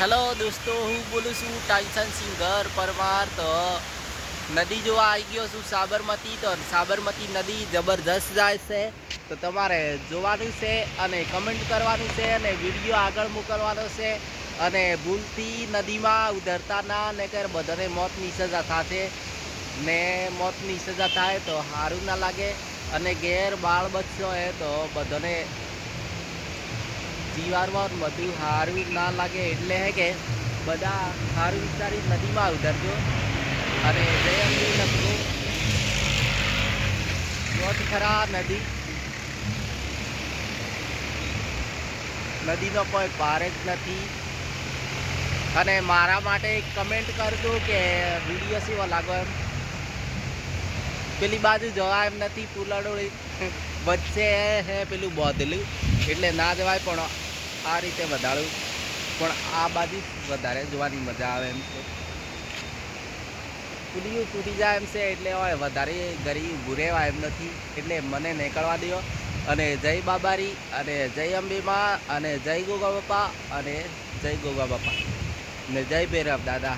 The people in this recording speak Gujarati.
હેલો દોસ્તો, હું બોલું છું ટાઈસન સિંગર પરમાર તો નદી જોવા આવી ગયો છું સાબરમતી. તો સાબરમતી નદી જબરજસ્ત જાય છે. તો તમારે જોવાનું છે અને કમેન્ટ કરવાનું છે અને વીડિયો આગળ મોકલવાનો છે. અને ભૂલથી નદીમાં ઉધરતા ના ને કર બધાને મોતની સજા થશે. ને મોતની સજા થાય તો સારું ના લાગે. અને ઘેર બાળ બચ્ચો હે તો બધાને જીવારમાં બધું સારું ના લાગે એટલે હે કે બધા સારું વિચારી નદીમાં ઉતરજો. અને જય અંબે લખો બહુ ખરા નદી. નદીનો કોઈ પાર જ નથી. અને મારા માટે કમેન્ટ કરજો કે વીડિયો સેવા લાગો એમ? પેલી બાજુ જવા એમ નથી, પુલાડોળી વચ્ચે હે પેલું બોધલું. એટલે ના જવાય, પણ આ રીતે વધારું. પણ આ બાજુ વધારે જોવાની મજા આવે એમ છે. પુલિયું તૂટી જાય એમ છે, એટલે હવે વધારે ગરી ઊભું એમ નથી. એટલે મને નીકળવા દો અને જય બાબારી, અને જય અંબીમા, અને જય ગોગા બાપા, અને જય ગોગા બાપા. ને જય ભૈરવ, દાદા.